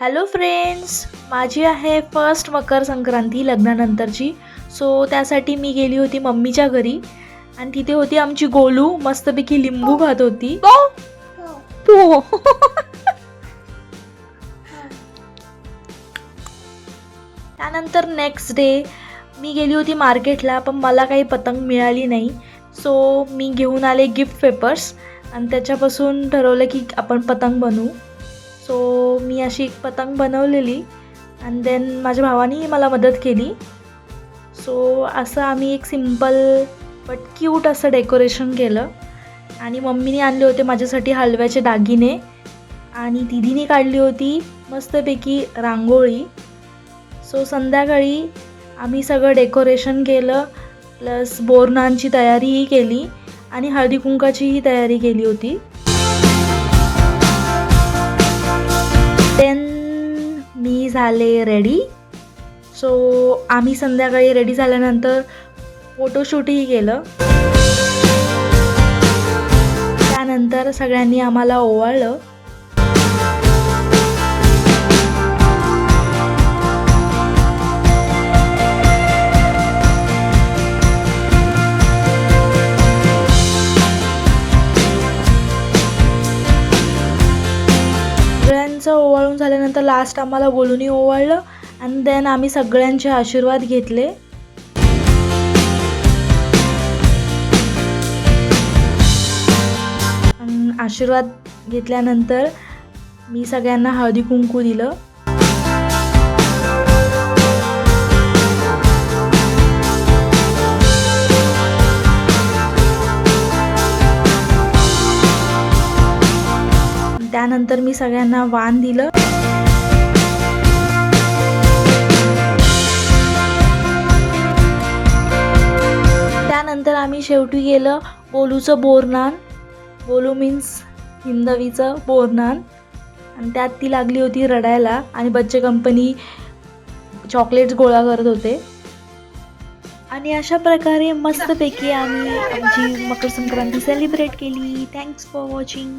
Hello friends माझी आहे first Makar Sankranti लग्नानंतरची. सो त्यासाठी मी गेली होती मम्मीच्या घरी. आणि तिथे होती आमची गोलू. मस्तपैकी लिंबू खात होती. हो. त्यानंतर नेक्स्ट डे मी गेली होती मार्केटला पण मला काही पतंग मिळाली नाही. सो मी घेऊन आले गिफ्ट पेपर्स आणि त्याच्यापासून ठरवलं की आपण पतंग बनवू. सो मी अशी एक पतंग बनवलेली. आणि देन माझ्या भावाने मला मदत केली. सो असं आम्ही एक सिंपल बट क्यूट असं डेकोरेशन केलं. आणि मम्मीने आणले होते माझ्यासाठी हलव्याचे दागिने. आणि दिदीने काढली होती मस्तपैकी रांगोळी. सो संध्याकाळी आम्ही सगळं डेकोरेशन केलं. प्लस बोरनांची तयारीही केली. आणि हळदी कुंकाचीही तयारी केली होती. झाले रेडी सो आम्ही संध्याकाळी रेडी झाल्यानंतर फोटोशूटही केलं. त्यानंतर सगळ्यांनी आम्हाला ओवाळलं. सगळ्यांचं ओवाळून झाल्यानंतर लास्ट आम्हाला बोलूनही ओवाळलं आणि देन आम्ही सगळ्यांचे आशीर्वाद घेतले. आशीर्वाद घेतल्यानंतर मी सगळ्यांना हळदी कुंकू दिलं. त्यानंतर मी सगळ्यांना वाण दिलं. त्यानंतर आम्ही शेवटी गेलं बोलूचं बोरनान. बोलू मीन्स हिंदवीचं बोरनान. आणि त्यात ती लागली होती रडायला आणि बच्चे कंपनी चॉकलेट्स गोळा करत होते. आणि अशा प्रकारे मस्तपैकी आम्ही आमची मकर संक्रांती सेलिब्रेट केली. Thanks for watching